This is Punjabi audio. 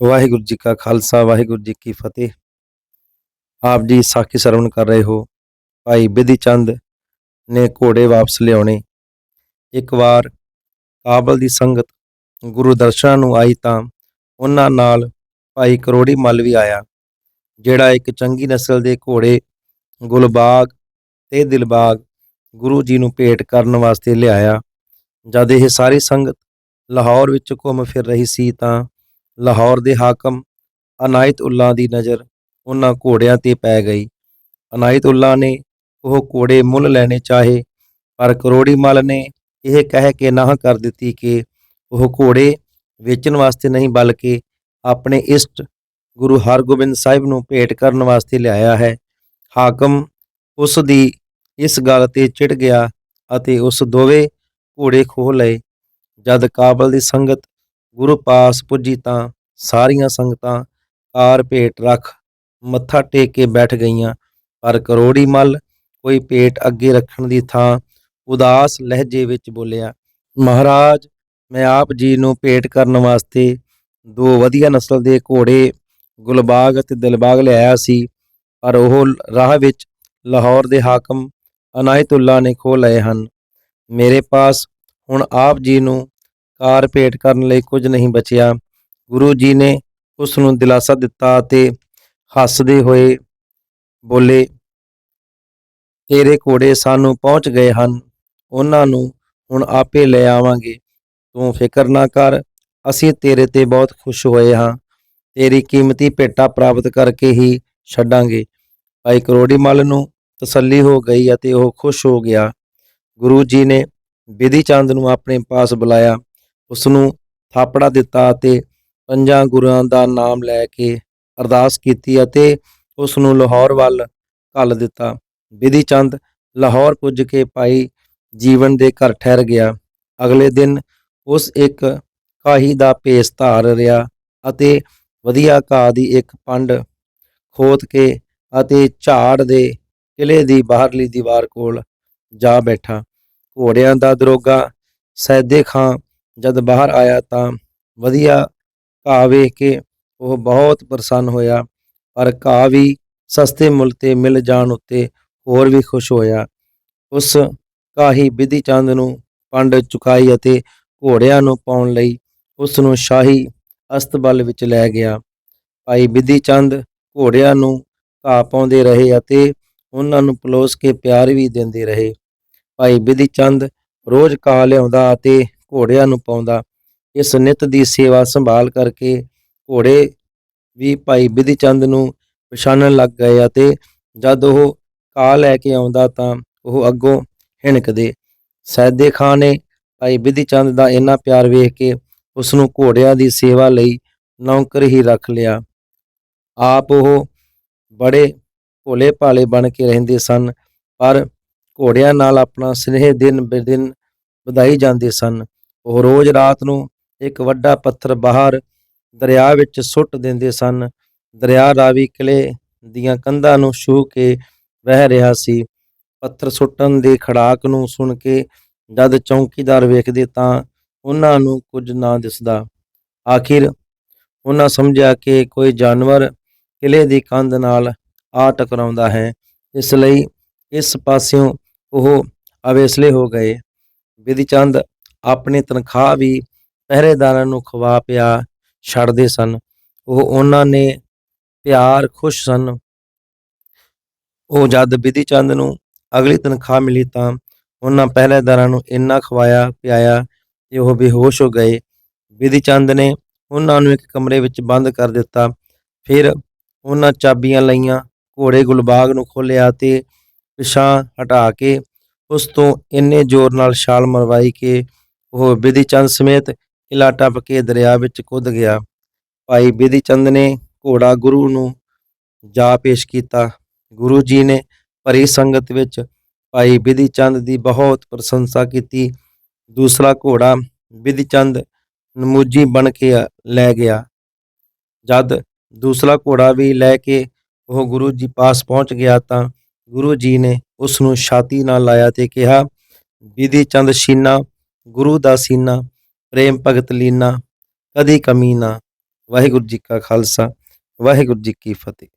ਵਾਹਿਗੁਰੂ ਜੀ ਕਾ ਖਾਲਸਾ, ਵਾਹਿਗੁਰੂ ਜੀ ਕੀ ਫਤਿਹ। ਆਪ ਜੀ ਸਾਖੀ ਸਰਵਣ ਕਰ ਰਹੇ ਹੋ। ਭਾਈ ਬਿਧੀ ਚੰਦ ਨੇ ਘੋੜੇ ਵਾਪਸ ਲਿਆਉਣੇ। ਇੱਕ ਵਾਰ ਕਾਬਲ ਦੀ ਸੰਗਤ ਗੁਰੂ ਦਰਸ਼ਨਾਂ ਨੂੰ ਆਈ ਤਾਂ ਉਹਨਾਂ ਨਾਲ ਭਾਈ ਕਰੋੜੀ ਮੱਲ ਵੀ ਆਇਆ, ਜਿਹੜਾ ਇੱਕ ਚੰਗੀ ਨਸਲ ਦੇ ਘੋੜੇ, ਗੁਲਬਾਗ ਤੇ ਦਿਲਬਾਗ ਗੁਰੂ ਜੀ ਨੂੰ ਭੇਟ ਕਰਨ ਵਾਸਤੇ ਲਿਆਇਆ। ਜਦ ਇਹ ਸਾਰੀ ਸੰਗਤ ਲਾਹੌਰ ਵਿੱਚ ਘੁੰਮ ਫਿਰ ਰਹੀ ਸੀ ਤਾਂ ਲਾਹੌਰ ਦੇ ਹਾਕਮ ਅਨਾਇਤ ਉੱਲਾ ਦੀ ਨਜ਼ਰ ਉਹਨਾਂ ਘੋੜਿਆਂ ਤੇ ਪੈ ਗਈ। ਅਨਾਇਤ ਉੱਲਾ ਨੇ ਉਹ ਘੋੜੇ ਮੁੱਲ ਲੈਣੇ ਚਾਹੇ, ਪਰ ਕਰੋੜੀ ਮੱਲ ਨੇ ਇਹ ਕਹਿ ਕੇ ਨਾਂਹ ਕਰ ਦਿੱਤੀ ਕਿ ਉਹ ਘੋੜੇ ਵੇਚਣ ਵਾਸਤੇ ਨਹੀਂ, ਬਲਕਿ ਆਪਣੇ ਇਸ਼ਟ ਗੁਰੂ ਹਰਗੋਬਿੰਦ ਸਾਹਿਬ ਨੂੰ ਭੇਟ ਕਰਨ ਵਾਸਤੇ ਲਿਆਇਆ ਹੈ। ਹਾਕਮ ਉਸ ਦੀ ਇਸ ਗੱਲ ਤੇ ਚਿੜ ਗਿਆ ਅਤੇ ਉਸ ਦੋਵੇਂ ਘੋੜੇ ਖੋਹ ਲਏ। ਜਦ ਕਾਬਲ ਦੀ ਸੰਗਤ ਗੁਰੂ ਪਾਸ ਪੁੱਜੀ ਤਾਂ ਸਾਰੀਆਂ ਸੰਗਤਾਂ ਕਾਰ ਭੇਟ ਰੱਖ ਮੱਥਾ ਟੇਕ ਕੇ ਬੈਠ ਗਈਆਂ। ਪਰ ਕਰੋੜੀ ਮੱਲ ਕੋਈ ਭੇਟ ਅੱਗੇ ਰੱਖਣ ਦੀ ਥਾਂ ਉਦਾਸ ਲਹਿਜੇ ਵਿੱਚ ਬੋਲਿਆ, ਮਹਾਰਾਜ, ਮੈਂ ਆਪ ਜੀ ਨੂੰ ਭੇਟ ਕਰਨ ਵਾਸਤੇ ਦੋ ਵਧੀਆ ਨਸਲ ਦੇ ਘੋੜੇ, ਗੁਲਬਾਗ ਅਤੇ ਦਿਲਬਾਗ ਲਿਆਇਆ ਸੀ। ਪਰ ਉਹ ਰਾਹ ਵਿੱਚ ਲਾਹੌਰ ਦੇ ਹਾਕਮ ਅਨਾਇਤੁੱਲਾ ਨੇ ਖੋਹ ਲਏ ਹਨ। ਮੇਰੇ ਪਾਸ ਹੁਣ ਆਪ ਜੀ ਨੂੰ ਕਾਰ ਭੇਟ ਕਰਨ ਲਈ ਕੁਝ ਨਹੀਂ ਬਚਿਆ। ਗੁਰੂ ਜੀ ਨੇ ਉਸ ਨੂੰ ਦਿਲਾਸਾ ਦਿੱਤਾ ਅਤੇ ਹੱਸਦੇ ਹੋਏ ਬੋਲੇ, ਤੇਰੇ ਘੋੜੇ ਸਾਨੂੰ ਪਹੁੰਚ ਗਏ ਹਨ, ਉਹਨਾਂ ਨੂੰ ਹੁਣ ਆਪੇ ਲੈ ਆਵਾਂਗੇ। ਤੂੰ ਫਿਕਰ ਨਾ ਕਰ, ਅਸੀਂ ਤੇਰੇ ਤੇ ਬਹੁਤ ਖੁਸ਼ ਹੋਏ ਹਾਂ। ਤੇਰੀ ਕੀਮਤੀ ਭੇਟਾ ਪ੍ਰਾਪਤ ਕਰਕੇ ਹੀ ਛੱਡਾਂਗੇ। ਭਾਈ ਕਰੋੜੀ ਮੱਲ ਨੂੰ ਤਸੱਲੀ ਹੋ ਗਈ ਅਤੇ ਉਹ ਖੁਸ਼ ਹੋ ਗਿਆ। ਗੁਰੂ ਜੀ ਨੇ ਬਿਧੀ ਚੰਦ ਨੂੰ ਆਪਣੇ ਪਾਸ ਬੁਲਾਇਆ। ਉਸ ਨੂੰ ਥਾਪੜਾ ਦਿੱਤਾ ਅਤੇ ਪੰਜਾਂ ਗੁਰੂਆਂ ਦਾ ਨਾਮ ਲੈ ਕੇ ਅਰਦਾਸ ਕੀਤੀ ਅਤੇ ਉਸ ਨੂੰ ਲਾਹੌਰ ਵੱਲ ਘੱਲ ਦਿੱਤਾ। ਬਿਧੀ ਚੰਦ ਲਾਹੌਰ ਪੁੱਜ ਕੇ ਭਾਈ ਜੀਵਨ ਦੇ ਘਰ ਠਹਿਰ ਗਿਆ। ਅਗਲੇ ਦਿਨ ਉਸ ਇੱਕ ਕਾਹੀ ਦਾ ਭੇਸ ਧਾਰ ਰਿਹਾ ਅਤੇ ਵਧੀਆ ਘਾਹ ਦੀ ਇੱਕ ਪੰਡ ਖੋਤ ਕੇ ਅਤੇ ਝਾੜ ਦੇ ਕਿਲੇ ਦੀ ਬਾਹਰਲੀ ਦੀਵਾਰ ਕੋਲ ਜਾ ਬੈਠਾ। ਘੋੜਿਆਂ ਦਾ ਦਰੋਗਾ ਸੈਦੇ ਖਾਂ ਜਦ ਬਾਹਰ ਆਇਆ ਤਾਂ ਵਧੀਆ ਘਾਹ ਵੇਖ ਕੇ ਉਹ ਬਹੁਤ ਪ੍ਰਸੰਨ ਹੋਇਆ, ਪਰ ਘਾਹ ਵੀ ਸਸਤੇ ਮੁੱਲ ਤੇ ਮਿਲ ਜਾਣ ਉੱਤੇ ਹੋਰ ਵੀ ਖੁਸ਼ ਹੋਇਆ। ਉਸ ਕਾਹੀ ਬਿਧੀ ਚੰਦ ਨੂੰ ਪੰਡ ਚੁਕਾਈ ਅਤੇ ਘੋੜਿਆਂ ਨੂੰ ਪਾਉਣ ਲਈ ਉਸ ਨੂੰ ਸ਼ਾਹੀ ਅਸਤਬਲ ਵਿੱਚ ਲੈ ਗਿਆ। ਭਾਈ ਬਿਧੀ ਚੰਦ ਘੋੜਿਆਂ ਨੂੰ ਘਾਹ ਪਾਉਂਦੇ ਰਹੇ ਅਤੇ ਉਹਨਾਂ ਨੂੰ ਪਲੋਸ ਕੇ ਪਿਆਰ ਵੀ ਦਿੰਦੇ ਰਹੇ। ਭਾਈ ਬਿਧੀ ਚੰਦ ਰੋਜ਼ ਘਾਹ ਲਿਆਉਂਦਾ ਅਤੇ ਘੋੜਿਆਂ ਨੂੰ ਪਾਉਂਦਾ। ਇਸ ਨਿਤ ਦੀ ਸੇਵਾ ਸੰਭਾਲ ਕਰਕੇ ਘੋੜੇ ਵੀ ਭਾਈ ਬਿਧੀ ਚੰਦ ਨੂੰ ਪਛਾਣਨ ਲੱਗ ਗਏ ਅਤੇ ਜਦ ਉਹ ਘਾਹ ਲੈ ਕੇ ਆਉਂਦਾ ਤਾਂ ਉਹ ਅੱਗੋਂ ਹਿਣਕਦੇ। ਸੈਦੇ ਖਾਂ ਨੇ ਭਾਈ ਬਿਧੀ ਚੰਦ ਦਾ ਇੰਨਾ ਪਿਆਰ ਵੇਖ ਕੇ ਉਸ ਨੂੰ ਘੋੜਿਆਂ ਦੀ ਸੇਵਾ ਲਈ ਨੌਕਰ ਹੀ ਰੱਖ ਲਿਆ। ਆਪ ਉਹ ਬੜੇ ਭੋਲੇ ਭਾਲੇ ਬਣ ਕੇ ਰਹਿੰਦੇ ਸਨ, ਪਰ ਘੋੜਿਆਂ ਨਾਲ ਆਪਣਾ ਸਨੇਹ ਦਿਨ ਬੇ ਦਿਨ ਵਧਾਈ ਜਾਂਦੇ ਸਨ। ਉਹ ਰੋਜ਼ ਰਾਤ ਨੂੰ ਇੱਕ ਵੱਡਾ ਪੱਥਰ ਬਾਹਰ ਦਰਿਆ ਵਿੱਚ ਸੁੱਟ ਦਿੰਦੇ ਸਨ। ਦਰਿਆ ਰਾਵੀ ਕਿਲੇ ਦੀਆਂ ਕੰਧਾਂ ਨੂੰ ਛੂਹ ਕੇ ਵਹਿ ਰਿਹਾ ਸੀ। ਪੱਥਰ ਸੁੱਟਣ ਦੇ ਖੜਾਕ ਨੂੰ ਸੁਣ ਕੇ ਜਦ ਚੌਕੀਦਾਰ ਵੇਖਦੇ ਤਾਂ ਉਹਨਾਂ ਨੂੰ ਕੁਝ ਨਾ ਦਿਸਦਾ। ਆਖਿਰ ਉਹਨਾਂ ਸਮਝਿਆ ਕਿ ਕੋਈ ਜਾਨਵਰ ਕਿਲੇ ਦੀ ਕੰਧ ਨਾਲ ਆ ਟਕਰਾਉਂਦਾ ਹੈ। ਇਸ ਲਈ ਇਸ ਪਾਸਿਓਂ ਉਹ ਅਵੇਸਲੇ ਹੋ ਗਏ। ਬਿਧੀ ਚੰਦ ਆਪਣੀ ਤਨਖਾਹ ਵੀ ਪਹਿਰੇਦਾਰਾਂ ਨੂੰ ਖਵਾ ਪਿਆ ਛੱਡਦੇ ਸਨ। ਉਹ ਉਹਨਾਂ ਨੇ ਪਿਆਰ ਖੁਸ਼ ਸਨ। ਉਹ ਜਦ ਬਿਧੀ ਚੰਦ ਨੂੰ ਅਗਲੀ ਤਨਖਾਹ ਮਿਲੀ ਤਾਂ ਉਹਨਾਂ ਪਹਿਰੇਦਾਰਾਂ ਨੂੰ ਇੰਨਾ ਖਵਾਇਆ ਪਿਆਇਆ ਕਿ ਉਹ ਬੇਹੋਸ਼ ਹੋ ਗਏ। ਬਿਧੀ ਚੰਦ ਨੇ ਉਹਨਾਂ ਨੂੰ ਇੱਕ ਕਮਰੇ ਵਿੱਚ ਬੰਦ ਕਰ ਦਿੱਤਾ। ਫਿਰ ਉਹਨਾਂ ਚਾਬੀਆਂ ਲਈਆਂ, ਘੋੜੇ ਗੁਲਬਾਗ ਨੂੰ ਖੋਲ੍ਹਿਆ ਤੇ ਪਿਛਾਂ ਹਟਾ ਕੇ ਉਸ ਤੋਂ ਇੰਨੇ ਜ਼ੋਰ ਨਾਲ ਛਾਲ ਮਰਵਾਈ ਕਿ ਉਹ ਬਿਧੀ ਚੰਦ ਸਮੇਤ ਕਿਲਾ ਟੱਪ ਕੇ ਦਰਿਆ ਵਿੱਚ ਕੁੱਦ ਗਿਆ। ਭਾਈ ਬਿਧੀ ਚੰਦ ਨੇ ਘੋੜਾ ਗੁਰੂ ਨੂੰ ਜਾ ਪੇਸ਼ ਕੀਤਾ। ਗੁਰੂ ਜੀ ਨੇ ਭਰੀ ਸੰਗਤ ਵਿੱਚ ਭਾਈ ਬਿਧੀ ਚੰਦ ਦੀ ਬਹੁਤ ਪ੍ਰਸ਼ੰਸਾ ਕੀਤੀ। ਦੂਸਰਾ ਘੋੜਾ ਬਿਧੀ ਚੰਦ ਨਮੂਜੀ ਬਣ ਕੇ ਲੈ ਗਿਆ। ਜਦ ਦੂਸਰਾ ਘੋੜਾ ਵੀ ਲੈ ਕੇ ਉਹ ਗੁਰੂ ਜੀ ਪਾਸ ਪਹੁੰਚ ਗਿਆ ਤਾਂ ਗੁਰੂ ਜੀ ਨੇ ਉਸ ਨੂੰ ਛਾਤੀ ਨਾਲ ਲਾਇਆ ਤੇ ਕਿਹਾ ਬਿਧੀ ਚੰਦ ਸ਼ੀਨਾ ਗੁਰੂ ਦਾ ਸੀਨਾ, ਪ੍ਰੇਮ ਭਗਤ ਲੀਨਾ, ਕਦੀ ਕਮੀ ਨਾ। ਵਾਹਿਗੁਰੂ ਜੀ ਕਾ ਖਾਲਸਾ, ਵਾਹਿਗੁਰੂ ਜੀ ਕੀ ਫਤਿਹ।